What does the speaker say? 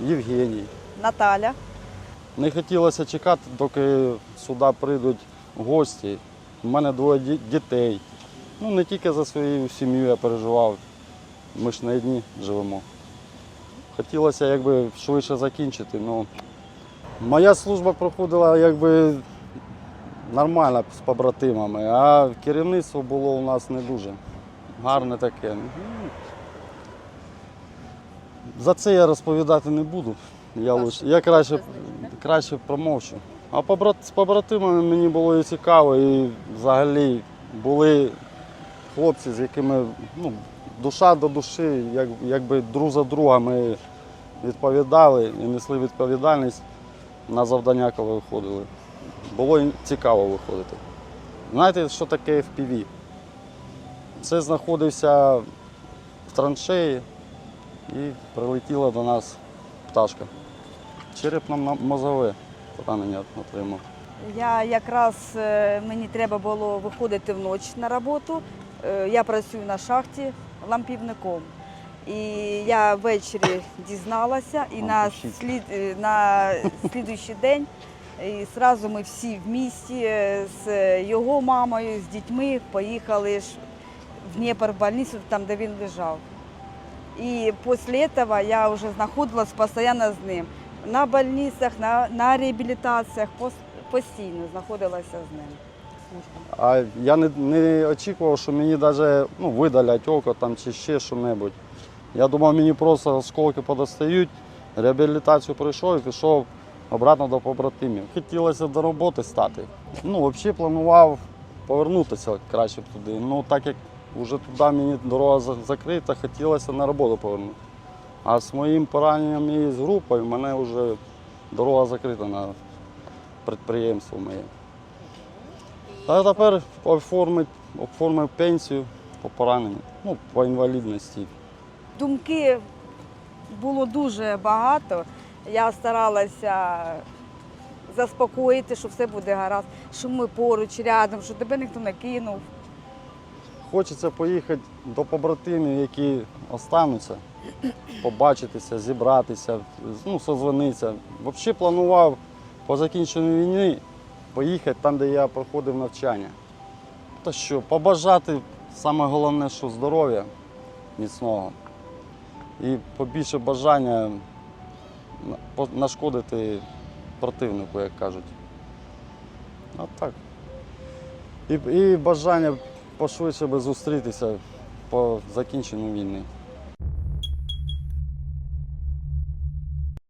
Євгеній. Наталя. Не хотілося чекати, доки сюди прийдуть гості. У мене двоє дітей. Ну, не тільки за свою сім'ю я переживав. Ми ж не одні живемо. Хотілося якби швидше закінчити. Ну, моя служба проходила якби нормально з побратимами, а керівництво було у нас не дуже. Гарне таке. За це я розповідати не буду. Я, лучше, я краще, краще промовчу. А побрат, з побратимами мені було і цікаво, і взагалі були хлопці, з якими ну, душа до душі, як, якби друг за друга ми відповідали і несли відповідальність на завдання, коли виходили. Було цікаво виходити. Знаєте, що таке FPV? Це знаходився в траншеї і прилетіла до нас пташка. Черепно-мозове поранення отримав. Я якраз е, мені треба було виходити вночі на роботу. Е, Я працюю на шахті лампівником. І я ввечері дізналася, і на, слід, е, на слідуючий день і одразу ми всі в місті з його мамою, з дітьми поїхали в Дніпр больницю, там, де він лежав. І після цього я вже знаходилась постійно з ним. На больницях, на, на реабілітаціях, постійно знаходилася з ним. А я не, не очікував, що мені навіть ну, видалять око там, чи ще що-небудь. Я думав, мені просто осколки подостають, реабілітацію пройшов і пішов обратно до побратимів. Хотілося до роботи стати. Ну, взагалі планував повернутися краще б туди. Ну, так як вже туди мені дорога закрита, хотілося на роботу повернути. А з моїм пораненням і з групою в мене вже дорога закрита на підприємство моє. А тепер оформить, оформив пенсію по пораненню, ну, по інвалідності. Думки було дуже багато. Я старалася заспокоїти, що все буде гаразд, що ми поруч, рядом, що тебе ніхто не кинув. Хочеться поїхати до побратимів, які остануться, побачитися, зібратися, ну, созвонитися. Взагалі планував по закінченню війни поїхати там, де я проходив навчання. Та що, побажати саме головне, що здоров'я міцного і побільше бажання нашкодити противнику, як кажуть. А так. І, і бажання пошвидше би зустрітися по закінченню війни.